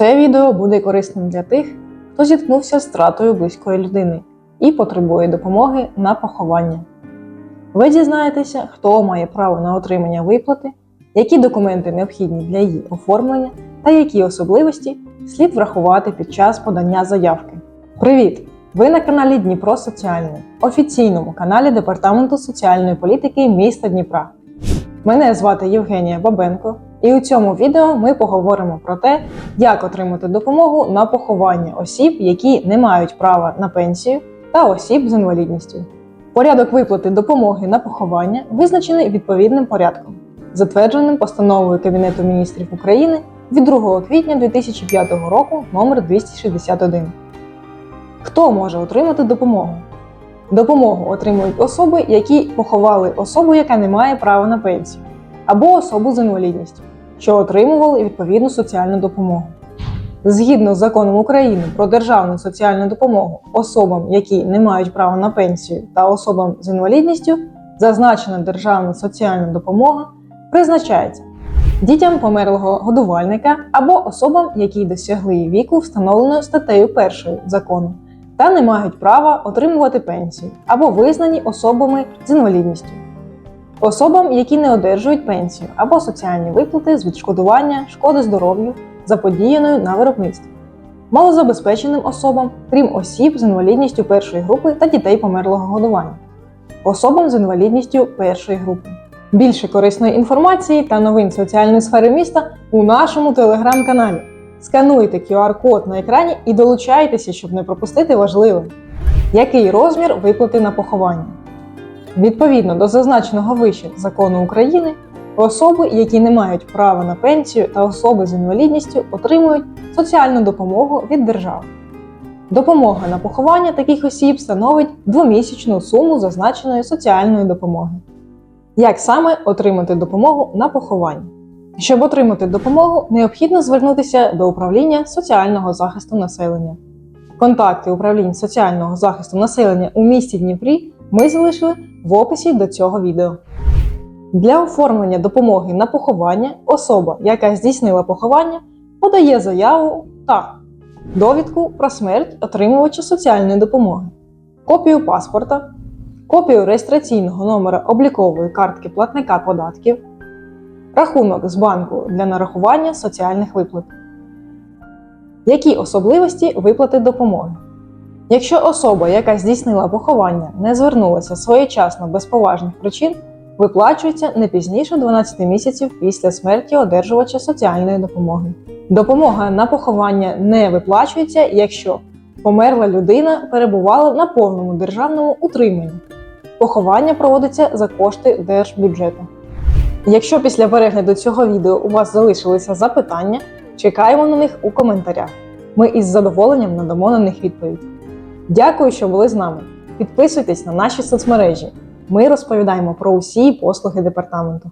Це відео буде корисним для тих, хто зіткнувся з втратою близької людини і потребує допомоги на поховання. Ви дізнаєтеся, хто має право на отримання виплати, які документи необхідні для її оформлення та які особливості слід врахувати під час подання заявки. Привіт! Ви на каналі Дніпро Соціальний, офіційному каналі Департаменту соціальної політики міста Дніпра. Мене звати Євгенія Бабенко, і у цьому відео ми поговоримо про те, як отримати допомогу на поховання осіб, які не мають права на пенсію, та осіб з інвалідністю. Порядок виплати допомоги на поховання визначений відповідним порядком, затвердженим постановою Кабінету міністрів України від 2 квітня 2005 року номер 261. Хто може отримати допомогу? Допомогу отримують особи, які поховали особу, яка не має права на пенсію, або особу з інвалідністю, що отримували відповідну соціальну допомогу. Згідно з законом України про державну соціальну допомогу особам, які не мають права на пенсію, та особам з інвалідністю, зазначена державна соціальна допомога призначається дітям померлого годувальника або особам, які досягли віку, встановленого статтею 1 закону, та не мають права отримувати пенсію або визнані особами з інвалідністю, особам, які не одержують пенсію або соціальні виплати з відшкодування шкоди здоров'ю, заподіяною на виробництві, малозабезпеченим особам, крім осіб з інвалідністю першої групи та дітей померлого годування, особам з інвалідністю першої групи. Більше корисної інформації та новин соціальної сфери міста у нашому телеграм-каналі. Скануйте QR-код на екрані і долучайтеся, щоб не пропустити важливе. Який розмір виплати на поховання? Відповідно до зазначеного вище закону України, особи, які не мають права на пенсію та особи з інвалідністю, отримують соціальну допомогу від держави. Допомога на поховання таких осіб становить двомісячну суму зазначеної соціальної допомоги. Як саме отримати допомогу на поховання? Щоб отримати допомогу, необхідно звернутися до управління соціального захисту населення. Контакти управлінь соціального захисту населення у місті Дніпрі ми залишили в описі до цього відео. Для оформлення допомоги на поховання особа, яка здійснила поховання, подає заяву та довідку про смерть отримувача соціальної допомоги, копію паспорта, копію реєстраційного номера облікової картки платника податків, рахунок з банку для нарахування соціальних виплат. Які особливості виплати допомоги? Якщо особа, яка здійснила поховання, не звернулася своєчасно без поважних причин, виплачується не пізніше 12 місяців після смерті одержувача соціальної допомоги. Допомога на поховання не виплачується, якщо померла людина перебувала на повному державному утриманні. Поховання проводиться за кошти держбюджету. Якщо після перегляду цього відео у вас залишилися запитання, чекаємо на них у коментарях. Ми із задоволенням надамо на них відповідь. Дякую, що були з нами. Підписуйтесь на наші соцмережі. Ми розповідаємо про усі послуги департаменту.